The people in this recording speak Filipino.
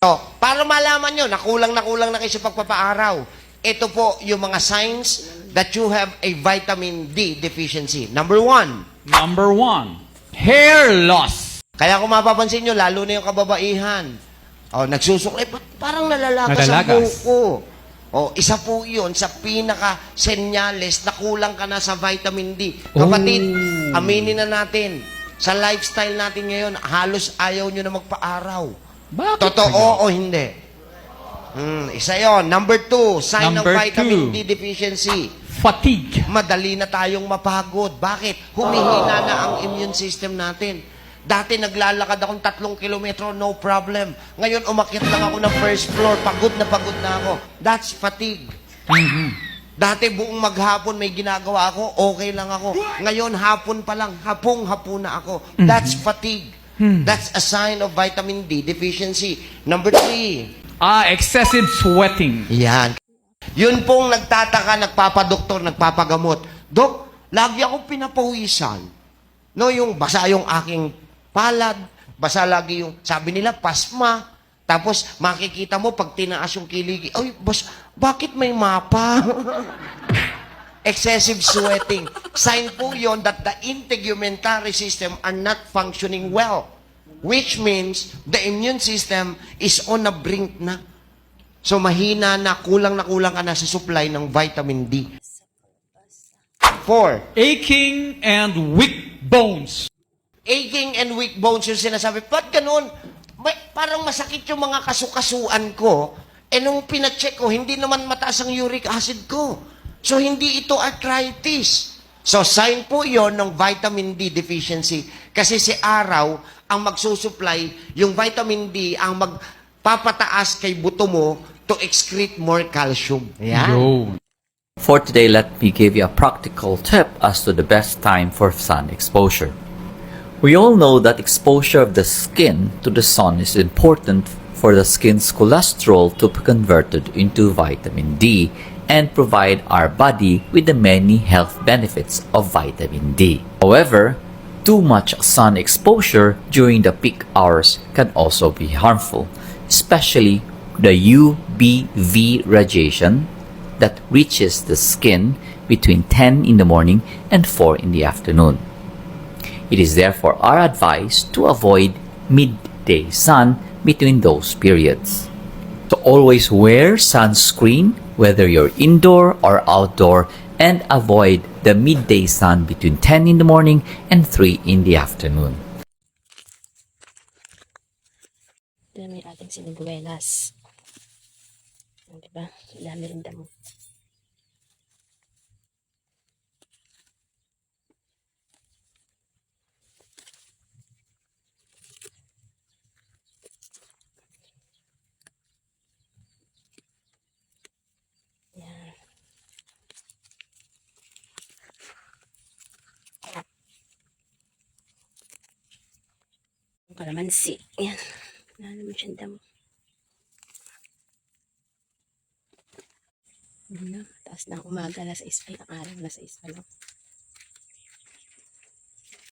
So, para malaman nyo, nakulang na kulang na kayo sa pagpapaaraw. Ito po yung mga signs that you have a vitamin D deficiency. Number one, Number one, hair loss. kaya kung mapapansin nyo, lalo na yung kababaihan. Oh, nagsusuklay, ba't parang nalalagas, ang Nalalagas. buhok ko? Oh, isa po yun sa pinaka-senyales na kulang ka na sa vitamin D. Kapatid, Oh. aminin na natin, sa lifestyle natin ngayon, halos ayaw nyo na magpa-araw. Bakit Totoo o hindi? Hmm, isa yon. Number two, sign Number ng vitamin two. D deficiency. Fatigue. Madali na tayong mapagod. Bakit? Humihina na ang immune system natin. Dati naglalakad akong tatlong kilometro, no problem. Ngayon, umakyat lang ako ng first floor, pagod na pagod na ako. That's fatigue. Dati buong maghapon may ginagawa ako, okay lang ako. Ngayon, hapon pa lang, hapong-hapon na ako. That's fatigue. That's a sign of vitamin D deficiency. Number three, Ah, excessive sweating. yan. Yun pong nagtataka, nagpapadoktor, nagpapagamot. Dok, lagi akong pinapawisan. No, yung basa yung aking palad, basa lagi yung, sabi nila, pasma. Tapos makikita mo pag tinaas yung kiligi, ay, bas, bakit may mapa? Excessive sweating. Sign po yon that the integumentary system are not functioning well. Which means the immune system is on a brink na. So mahina na, kulang na kulang ka na sa supply ng vitamin D. Four, Aching and weak bones. aching and weak bones yung sinasabi. Ba't ganun? Ba- parang masakit yung mga kasukasuan ko. Eh nung pinacheck ko, hindi naman mataas ang uric acid ko. So hindi ito arthritis. So sign po yon ng vitamin D deficiency. Kasi si araw ang magsusupply, yung vitamin D ang magpapataas kay buto mo to excrete more calcium. Ayan. Yo. For today, let me give you a practical tip as to the best time for sun exposure. We all know that exposure of the skin to the sun is important for the skin's cholesterol to be converted into vitamin D and provide our body with the many health benefits of vitamin D. However, too much sun exposure during the peak hours can also be harmful, especially the UVV radiation that reaches the skin between 10 in the morning and 4 in the afternoon. It is therefore our advice to avoid midday sun between those periods. So always wear sunscreen whether you're indoor or outdoor and avoid the midday sun between 10 in the morning and 3 in the afternoon. Yung ating siniguelas. O, Diba? Dami rin damo. Kalamansi. Yan. Wala naman siyang damo. Ano na, taas ng umaga, alas 6 pa yung araw, alas 6 pa lang.